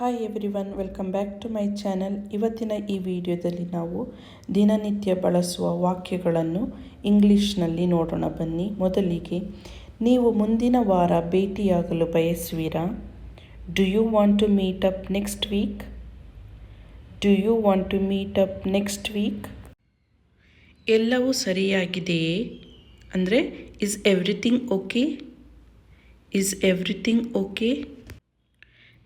Hi everyone welcome back to my channel ಇವತ್ತಿನ ಈ ವಿಡಿಯೋದಲ್ಲಿ ನಾವು ದಿನನಿತ್ಯ ಬಳಸುವ ವಾಕ್ಯಗಳನ್ನು ಇಂಗ್ಲೀಷ್ನಲ್ಲಿ ನೋಡೋಣ. ಬನ್ನಿ, ಮೊದಲಿಗೆ ನೀವು ಮುಂದಿನ ವಾರ ಭೇಟಿಯಾಗಲು ಬಯಸುವಿರಾ? Do you want to meet up next week do you want to meet up next week ಎಲ್ಲವೂ ಸರಿಯಾಗಿದೆಯೇ? ಅಂದರೆ is everything okay is everything okay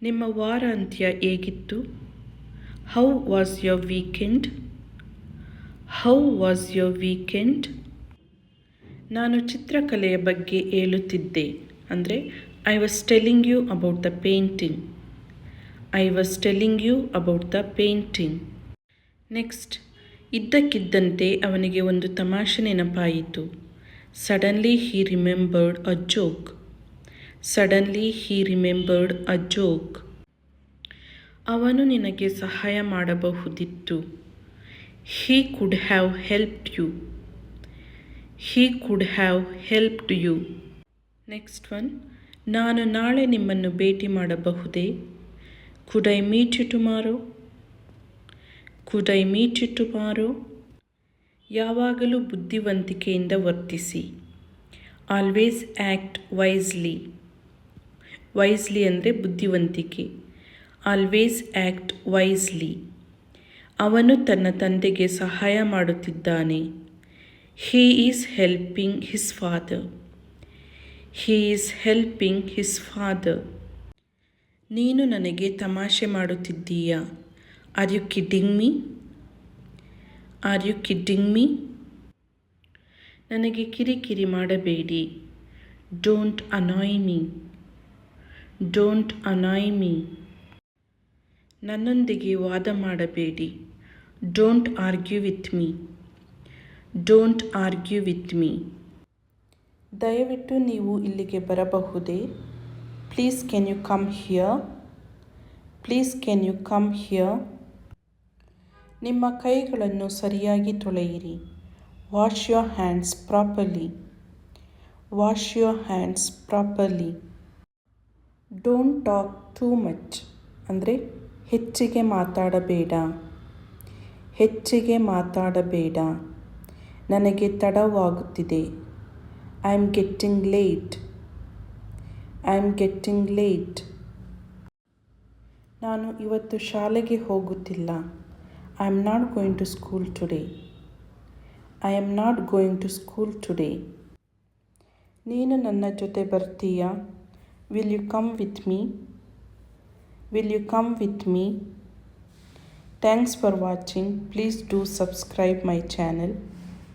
ನಿಮ್ಮ ವಾರಾಂತ್ಯ ಹೇಗಿತ್ತು? How was your weekend how was your weekend ನಾನು ಚಿತ್ರಕಲೆಯ ಬಗ್ಗೆ ಹೇಳುತ್ತಿದ್ದೆ. ಅಂದರೆ I was telling you about the painting I was telling you about the painting next ಇದ್ದಕ್ಕಿದ್ದಂತೆ ಅವನಿಗೆ ಒಂದು ತಮಾಷೆ ನೆನಪಾಯಿತು. Suddenly he remembered a joke suddenly he remembered a joke ಅವನು ನಿನಗೆ ಸಹಾಯ ಮಾಡಬಹುದಿತ್ತು. He could have helped you he could have helped you next one ನಾನು ನಾಳೆ ನಿಮ್ಮನ್ನು ಭೇಟಿ ಮಾಡಬಹುದೇ? Could I meet you tomorrow could I meet you tomorrow ಯಾವಾಗಲೂ ಬುದ್ಧಿವಂತಿಕೆಯಿಂದ ವರ್ತಿಸಿ. ಆಲ್ವೇಸ್ ಆ್ಯಕ್ಟ್ ವೈಸ್ಲಿ ವೈಸ್ಲಿ ಅಂದರೆ ಬುದ್ಧಿವಂತಿಕೆ. ಆಲ್ವೇಸ್ ಆ್ಯಕ್ಟ್ ವೈಸ್ಲಿ ಅವನು ತನ್ನ ತಂದೆಗೆ ಸಹಾಯ ಮಾಡುತ್ತಿದ್ದಾನೆ. He is helping his father he is helping his father ನೀನು ನನಗೆ ತಮಾಷೆ ಮಾಡುತ್ತಿದ್ದೀಯಾ? Are you kidding me are you kidding me ನನಗೆ ಕಿರಿಕಿರಿ ಮಾಡಬೇಡಿ. Don't annoy me don't annoy me ನನ್ನೊಂದಿಗೆ ವಾದ ಮಾಡಬೇಡಿ. Don't argue with me don't argue with me ದಯವಿಟ್ಟು ನೀವು ಇಲ್ಲಿಗೆ ಬರಬಹುದೇ? Please can you come here please can you come here ನಿಮ್ಮ ಕೈಗಳನ್ನು ಸರಿಯಾಗಿ ತೊಳೆಯಿರಿ. Wash your hands properly wash your hands properly don't talk too much ಅಂದರೆ ಹೆಚ್ಚಿಗೆ ಮಾತಾಡಬೇಡ. ಹೆಚ್ಚಿಗೆ ಮಾತಾಡಬೇಡ. ನನಗೆ ತಡವಾಗುತ್ತಿದೆ. I am getting late I am getting late ನಾನು ಇವತ್ತು ಶಾಲೆಗೆ ಹೋಗುತ್ತಿಲ್ಲ. I am not going to school today I am not going to school today ನೀನು ನನ್ನ ಜೊತೆ ಬರ್ತೀಯಾ? Will you come with me? Will you come with me? Thanks for watching. Please do subscribe my channel.